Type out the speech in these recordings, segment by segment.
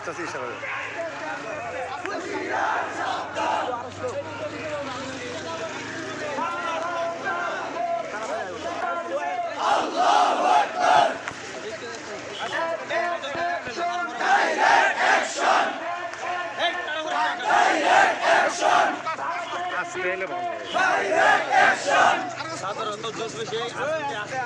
আস্তে আস্তে ইশারা করে। আস্তে এলে ভালো হবে। সাধারণত জোশ বেশি আস্তে আস্তে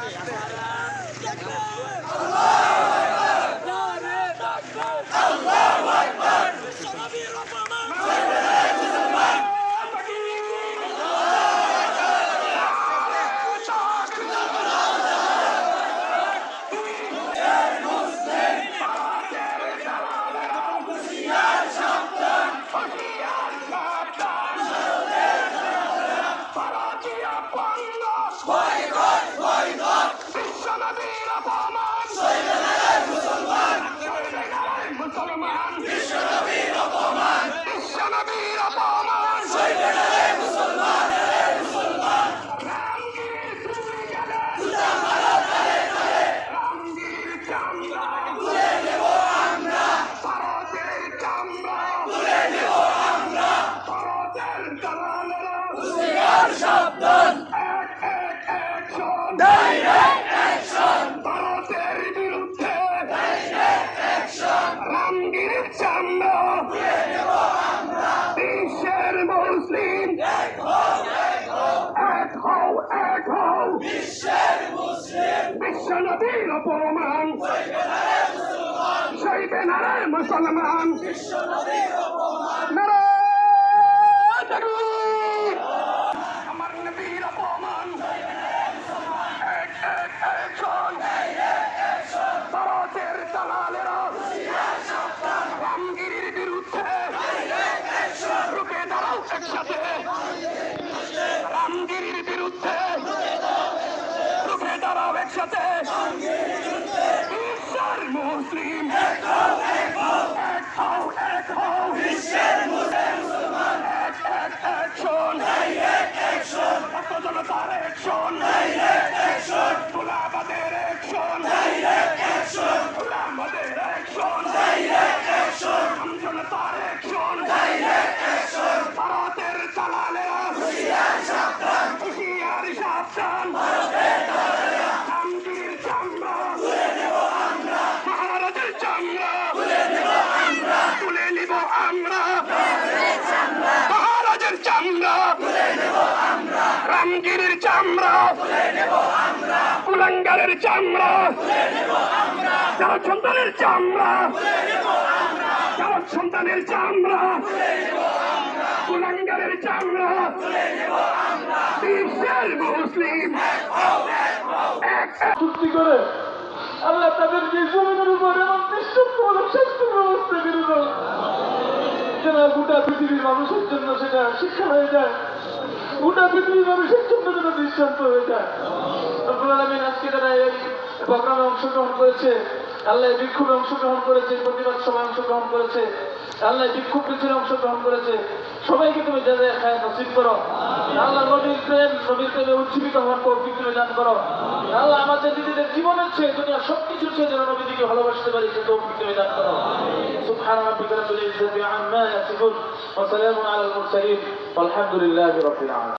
আস্তে ভারতের বিরুদ্ধে রামগিরির চামড়া! বিশ্বের মুসলিম! এক হও এক হও! বিশ্ব নবীর অপমান মুসলমান তাকবীর। আমার নবীর অপমান এক এক একজন ভারতের দালালেরা রামগিরির বিরুদ্ধে রুখে দাঁড়াও একসাথে। রামগিরির বিরুদ্ধে রুখে দাঁড়াও একসাথে। মুসলিম। এক হও এক হও। চামড়া কুলাঙ্গারের চামড়া। যারা সন্তানের চামড়া। যারা সন্তানের চামড়া। কুলাঙ্গারের চামড়া। বিশ্বের মুসলিম। করে আল্লাহ তাদের যে জমিনের উপর ব্যবস্থা করে যেন গোটা পৃথিবীর মানুষের জন্য সেটা শিক্ষা হয়ে যায়। গোটা পৃথিবীর মানুষের জন্য যেন দৃষ্টান্ত হয়ে যায় রব্বুল আলামিন আজকে তারা এই প্রোগ্রামে অংশগ্রহণ করেছে আল্লাহ এই বিক্ষোভে অংশগ্রহণ করেছে এই প্রতিবাদ সভায় অংশগ্রহণ করেছে আল্লাহ এই বিক্ষোভ মিছিলে অংশগ্রহণ করেছে সবাইকে তুমি যা যা খায় নসিব করো আল্লাহ নবীর প্রেম নবীর প্রেমে উজ্জীবিত হওয়ার তৌফিক তুমি দান করো আল্লাহ আমাদের নিজেদের জীবনের চেয়ে দুনিয়া সবকিছুর চেয়ে যেন নবীজিকে ভালোবাসতে পারি সে তৌফিক তুমি দান করো سبحان ربك رب العزة عما يصفون وسلام على المرسلين والحمد لله رب العالمين